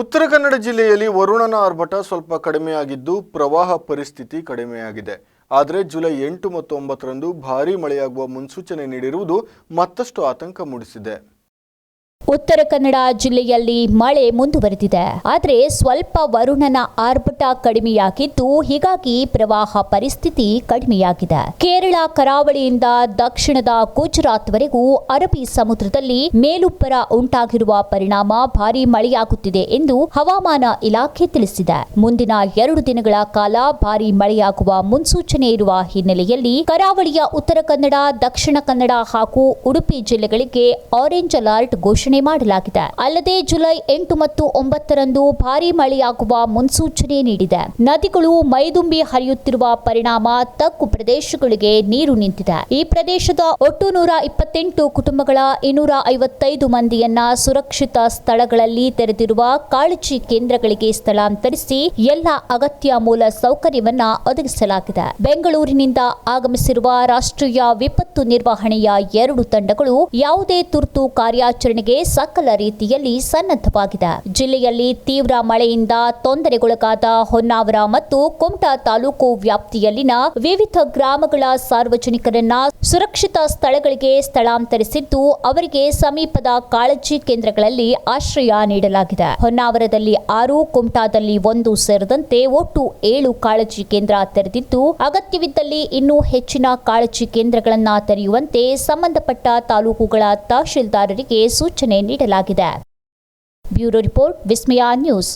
ಉತ್ತರ ಕನ್ನಡ ಜಿಲ್ಲೆಯಲ್ಲಿ ವರುಣನ ಆರ್ಭಟ ಸ್ವಲ್ಪ ಕಡಿಮೆಯಾಗಿದ್ದು ಪ್ರವಾಹ ಪರಿಸ್ಥಿತಿ ಕಡಿಮೆಯಾಗಿದೆ. ಆದರೆ ಜುಲೈ ಎಂಟು ಮತ್ತು ಒಂಬತ್ತರಂದು ಭಾರೀ ಮಳೆಯಾಗುವ ಮುನ್ಸೂಚನೆ ನೀಡಿರುವುದು ಮತ್ತಷ್ಟು ಆತಂಕ ಮೂಡಿಸಿದೆ. ಉತ್ತರ ಕನ್ನಡ ಜಿಲ್ಲೆಯಲ್ಲಿ ಮಳೆ ಮುಂದುವರೆದಿದೆ. ಆದರೆ ಸ್ವಲ್ಪ ವರುಣನ ಆರ್ಭಟ ಕಡಿಮೆಯಾಗಿದ್ದು ಹೀಗಾಗಿ ಪ್ರವಾಹ ಪರಿಸ್ಥಿತಿ ಕಡಿಮೆಯಾಗಿದೆ. ಕೇರಳ ಕರಾವಳಿಯಿಂದ ದಕ್ಷಿಣದ ಗುಜರಾತ್ವರೆಗೂ ಅರಬ್ಬಿ ಸಮುದ್ರದಲ್ಲಿ ಮೇಲುಬ್ಬರ ಉಂಟಾಗಿರುವ ಪರಿಣಾಮ ಭಾರೀ ಮಳೆಯಾಗುತ್ತಿದೆ ಎಂದು ಹವಾಮಾನ ಇಲಾಖೆ ತಿಳಿಸಿದೆ. ಮುಂದಿನ ಎರಡು ದಿನಗಳ ಕಾಲ ಭಾರೀ ಮಳೆಯಾಗುವ ಮುನ್ಸೂಚನೆ ಇರುವ ಹಿನ್ನೆಲೆಯಲ್ಲಿ ಕರಾವಳಿಯ ಉತ್ತರ ಕನ್ನಡ, ದಕ್ಷಿಣ ಕನ್ನಡ ಹಾಗೂ ಉಡುಪಿ ಜಿಲ್ಲೆಗಳಿಗೆ ಆರೆಂಜ್ ಅಲರ್ಟ್ ಘೋಷಣೆ ಮಾಡಲಾಗಿದೆ. ಅಲ್ಲದೆ ಜುಲೈ ಎಂಟು ಮತ್ತು ಒಂಬತ್ತರಂದು ಭಾರೀ ಮಳೆಯಾಗುವ ಮುನ್ಸೂಚನೆ ನೀಡಿದೆ. ನದಿಗಳು ಮೈದುಂಬಿ ಹರಿಯುತ್ತಿರುವ ಪರಿಣಾಮ ತಗ್ಗು ಪ್ರದೇಶಗಳಿಗೆ ನೀರು ನಿಂತಿದೆ. ಈ ಪ್ರದೇಶದ ಒಟ್ಟು ನೂರ ಇಪ್ಪತ್ತೆಂಟು ಕುಟುಂಬಗಳ ಇನ್ನೂರ ಐವತ್ತೈದು ಮಂದಿಯನ್ನ ಸುರಕ್ಷಿತ ಸ್ಥಳಗಳಲ್ಲಿ ತೆರೆದಿರುವ ಕಾಳಜಿ ಕೇಂದ್ರಗಳಿಗೆ ಸ್ಥಳಾಂತರಿಸಿ ಎಲ್ಲ ಅಗತ್ಯ ಮೂಲ ಸೌಕರ್ಯವನ್ನ ಒದಗಿಸಲಾಗಿದೆ. ಬೆಂಗಳೂರಿನಿಂದ ಆಗಮಿಸಿರುವ ರಾಷ್ಟ್ರೀಯ ವಿಪತ್ತು ನಿರ್ವಹಣೆಯ ಎರಡು ತಂಡಗಳು ಯಾವುದೇ ತುರ್ತು ಕಾರ್ಯಾಚರಣೆಗೆ ಸಕಲ ರೀತಿಯಲ್ಲಿ ಸನ್ನದ್ಧವಾಗಿದೆ. ಜಿಲ್ಲೆಯಲ್ಲಿ ತೀವ್ರ ಮಳೆಯಿಂದ ತೊಂದರೆಗೊಳಗಾದ ಹೊನ್ನಾವರ ಮತ್ತು ಕುಮಟಾ ತಾಲೂಕು ವ್ಯಾಪ್ತಿಯಲ್ಲಿನ ವಿವಿಧ ಗ್ರಾಮಗಳ ಸಾರ್ವಜನಿಕರನ್ನ ಸುರಕ್ಷಿತ ಸ್ಥಳಗಳಿಗೆ ಸ್ಥಳಾಂತರಿಸಿದ್ದು, ಅವರಿಗೆ ಸಮೀಪದ ಕಾಳಜಿ ಕೇಂದ್ರಗಳಲ್ಲಿ ಆಶ್ರಯ ನೀಡಲಾಗಿದೆ. ಹೊನ್ನಾವರದಲ್ಲಿ ಆರು, ಕುಮಟಾದಲ್ಲಿ ಒಂದು ಸೇರಿದಂತೆ ಒಟ್ಟು ಏಳು ಕಾಳಜಿ ಕೇಂದ್ರ ತೆರೆದಿದ್ದು, ಅಗತ್ಯವಿದ್ದಲ್ಲಿ ಇನ್ನೂ ಹೆಚ್ಚಿನ ಕಾಳಜಿ ಕೇಂದ್ರಗಳನ್ನ ತೆರೆಯುವಂತೆ ಸಂಬಂಧಪಟ್ಟ ತಾಲೂಕುಗಳ ತಹಶೀಲ್ದಾರರಿಗೆ ಸೂಚನೆ ನೀಡಲಾಗಿದೆ. Bureau report Vismaya news.